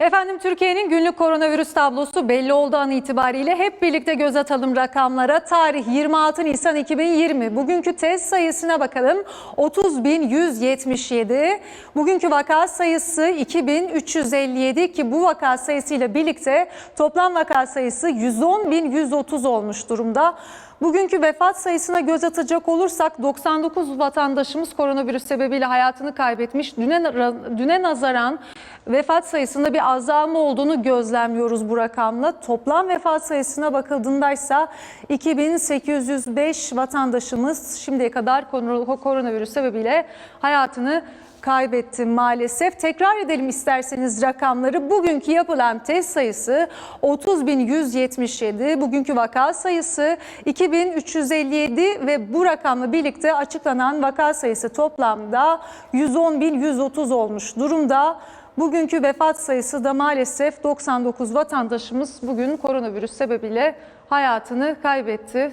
Efendim Türkiye'nin günlük koronavirüs tablosu belli olduğu an itibariyle hep birlikte göz atalım rakamlara. Tarih 26 Nisan 2020. Bugünkü test sayısına bakalım. 30.177. Bugünkü vaka sayısı 2357 ki bu vaka sayısıyla birlikte toplam vaka sayısı 110.130 olmuş durumda. Bugünkü vefat sayısına göz atacak olursak 99 vatandaşımız koronavirüs sebebiyle hayatını kaybetmiş. Düne, düne nazaran vefat sayısında bir azalma olduğunu gözlemliyoruz bu rakamla. Toplam vefat sayısına bakıldığında ise 2805 vatandaşımız şimdiye kadar kor- koronavirüs sebebiyle hayatını kaybetti maalesef. Tekrar edelim isterseniz rakamları. Bugünkü yapılan test sayısı 30.177. Bugünkü vaka sayısı 2357 ve bu rakamla birlikte açıklanan vaka sayısı toplamda 110.130 olmuş durumda. Bugünkü vefat sayısı da maalesef 99 vatandaşımız bugün koronavirüs sebebiyle hayatını kaybetti.